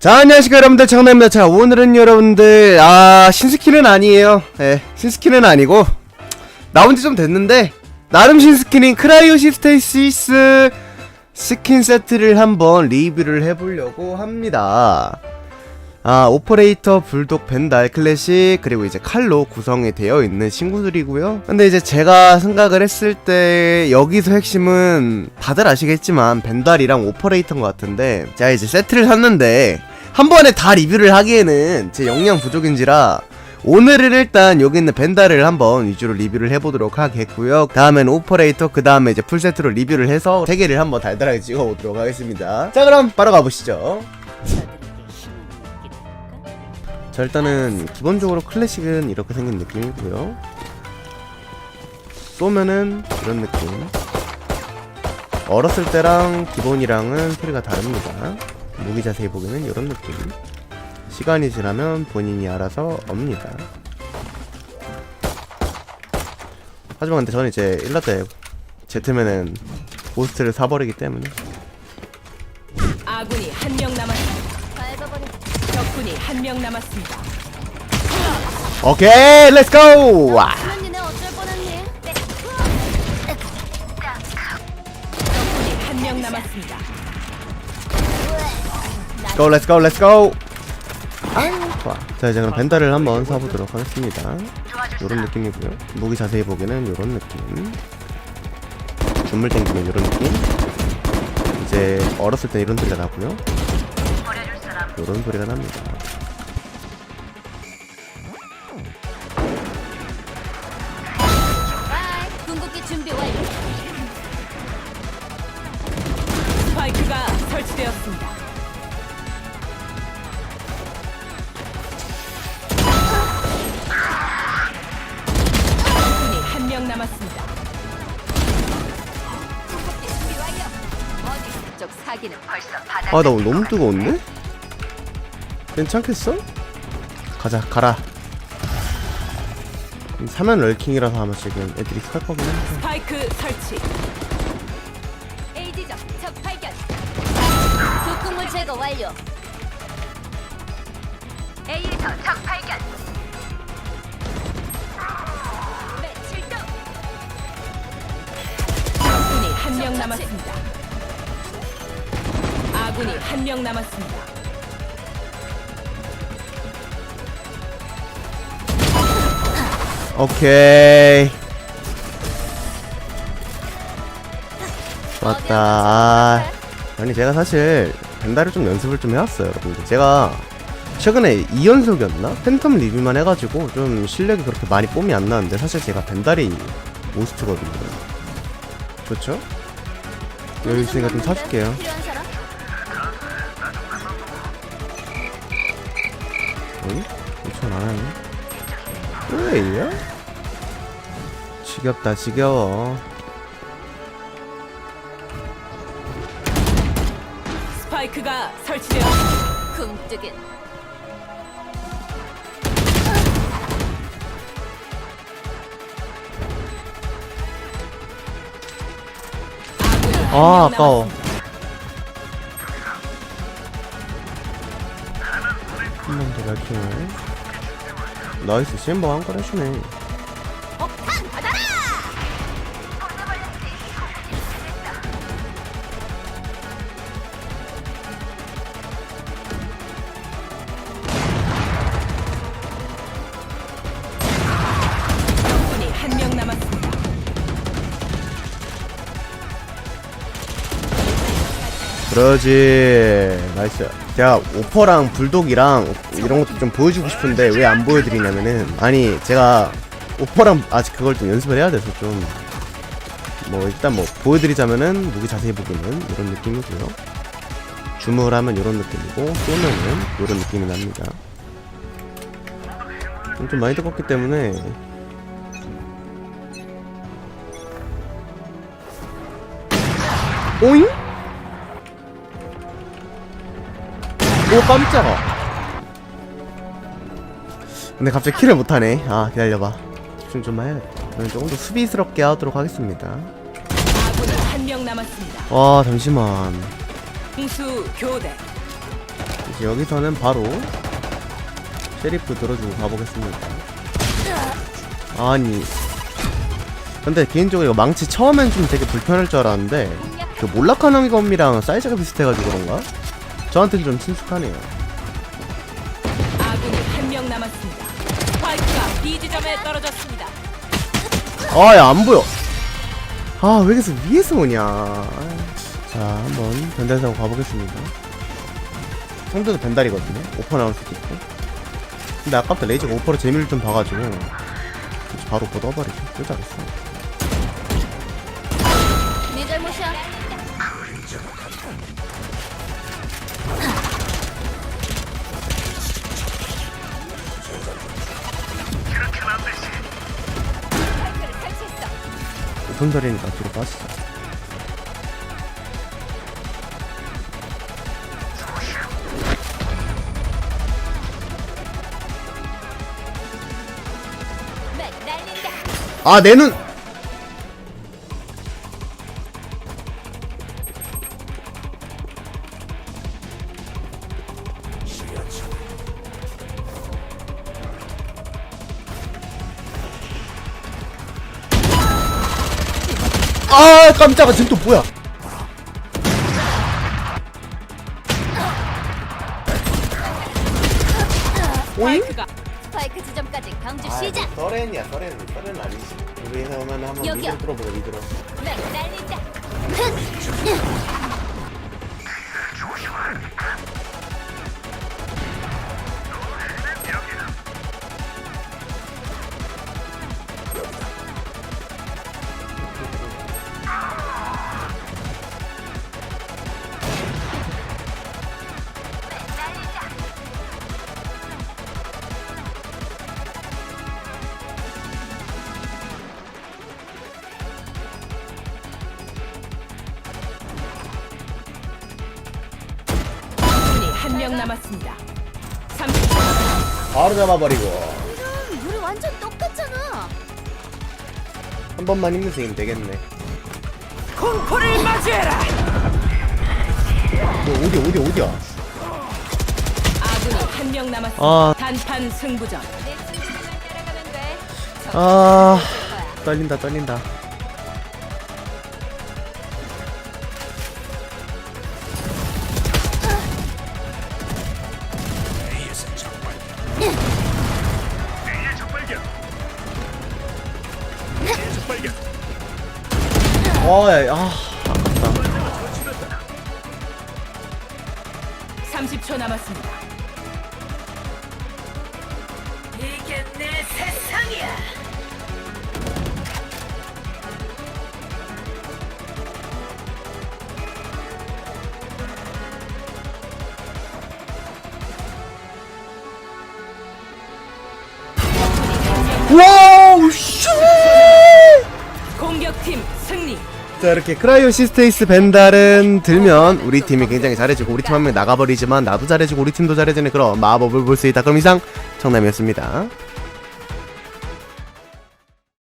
자 안녕하십니까 여러분들. 장난입니다. 자 오늘은 여러분들 아 신스킨은 아니에요. 예 신스킨은 아니고 나온 지 좀 됐는데 나름 신스킨인 크라이오 시스테이시스 스킨 세트를 한번 리뷰를 해보려고 합니다 아 오퍼레이터 불독 벤달 클래식 그리고 이제 칼로 구성이 되어 있는 친구들이고요. 근데 이제 제가 생각을 했을 때 여기서 핵심은 다들 아시겠지만 벤달이랑 오퍼레이터인 것 같은데 제가 이제 세트를 샀는데 한 번에 다 리뷰를 하기에는 제 역량 부족인지라 오늘은 일단 여기 있는 벤달을 한번 위주로 리뷰를 해보도록 하겠고요. 다음엔 오퍼레이터 그 다음에 이제 풀세트로 리뷰를 해서 세 개를 한번 달달하게 찍어보도록 하겠습니다. 자 그럼 바로 가보시죠 자 일단은 기본적으로 클래식은 이렇게 생긴 느낌이고요. 쏘면은 이런 느낌. 어렸을 때랑 기본이랑은 소리가 다릅니다. 무기 자세히 보기는 이런 느낌. 시간이 지나면 본인이 알아서 옵니다. 하지만 근데 저는 이제 1라 때 제트면은 고스트를 사버리기 때문에. 아군이 한 명 남았습니다. 적군이 한 명 남았습니다. 오케이 렛츠고 니네 어쩔 뻔했니? 적군이 한 명 남았습니다. 고 렛츠고 렛츠고 자 이제 그럼 벤달을 한번 사보도록 하겠습니다. 요런 느낌이고요. 무기 자세히 보기는 요런 느낌. 준물 땡기면 요런 느낌. 이제 어렸을 때 이런 소리가 나고요 요런 소리가 납니다 바이. 궁극기 준비 완료. 스파이크가 설치되었습니다. 적군이 한 명 남았습니다. 궁극기 준비 완료. 어디 쪽 사기는 벌써 바닥. 아나 오늘 너무 뜨거운데? 괜찮겠어? 가자 가라 음, 사면 럴킹이라서 아마 지금 애들이 살 거긴 한데 스파이크 설치. A 지점 적 발견. 독극물 제거 완료. A에서 적 발견. 네, 출동. 적군이 한 명 남았습니다. 아군이 한 명 남았습니다. 오케이 맞다 아, 아니 제가 사실 벤달을 좀 연습을 좀 해왔어요 여러분들 제가 최근에 2연속이었나? 팬텀 리뷰만 해가지고 좀 실력이 그렇게 많이 뽐이 안 나는데 사실 제가 벤달이 모스트거든요 좋죠? 여기 있으니까 좀 사줄게요? 어이? 5천 안 하네 왜이야? 지겹다 지겨워 스파이크가. 아군이 한아명 아까워. 한 번 더 밝히네 나이스 셴버 한건 해주네 폭탄 받아라. 적군이 한 명 남았습니다. 그러지 나이스 제가 오퍼랑 불독이랑 이런 것도 좀 보여주고 싶은데 왜 안 보여드리냐면은 아니 제가 오퍼랑 아직 그걸 좀 연습을 해야 돼서 좀 뭐 일단 뭐 보여드리자면은 무기 자세히 보기는 이런 느낌이고요. 줌을 하면 이런 느낌이고 쏘면은 이런 느낌이 납니다. 좀, 좀 많이 뜨겁기 때문에. 오잉? 오 깜짝아 근데 갑자기 킬을 못하네 아 기다려봐 집중 좀 해야겠다 저는 조금 더 수비스럽게 하도록 하겠습니다 아군이 한명 남았습니다. 와 잠시만 공수 교대. 여기서는 바로 셰리프 들어주고 가보겠습니다. 아니 근데 개인적으로 이거 망치 처음엔 좀 되게 불편할 줄 알았는데 그 몰락하는 검이랑 사이즈가 비슷해가지고 그런가? 저한테는 좀 친숙하네요. 아군이 한 명 남았습니다. 스파이크가 B 지점에 떨어졌습니다. 아, 야, 안 보여. 아, 왜 계속 위에서 오냐. 자, 한번 벤달 사고 가보겠습니다. 상대도 벤달이거든요. 오퍼 나올 수도 있고. 근데 아까부터 레이저가 오퍼로 재미를 좀 봐가지고. 바로 오퍼 떠버리죠. 또 잘했어. 네 잘못이야. 자리니까 뒤로 빠지자. 맥 날린다. 아, 내 눈! 아, 깜짝아, 지금 또 뭐야? 스파이크가 스파이크 지점까지 강주 시작. 서렌이야, 서렌. 서렌 아니지. 우리 오면 한번 여기요. 미드로 뚫어보자, 미드로. 맥 날린다. 남았습니다. 30초 바로 잡아버리고. 이런 우리 완전 똑같잖아. 한 번만 힘내시면 되겠네. 공포를 맞이해라. 뭐, 어디, 어디, 어디야? 아군이 한 명 남았습니다. 아. 단판 승부전. 내 친구들만 따라가면 돼. 아. 떨린다, 떨린다. 어, 야, 아, 아깝다. 30초 남았습니다. 자, 이렇게 크라이오 시스테이스 벤달은 들면 우리 팀이 굉장히 잘해지고 우리 팀 한 명 나가버리지만 나도 잘해지고 우리 팀도 잘해지는 그런 마법을 볼 수 있다. 그럼 이상 청남이었습니다.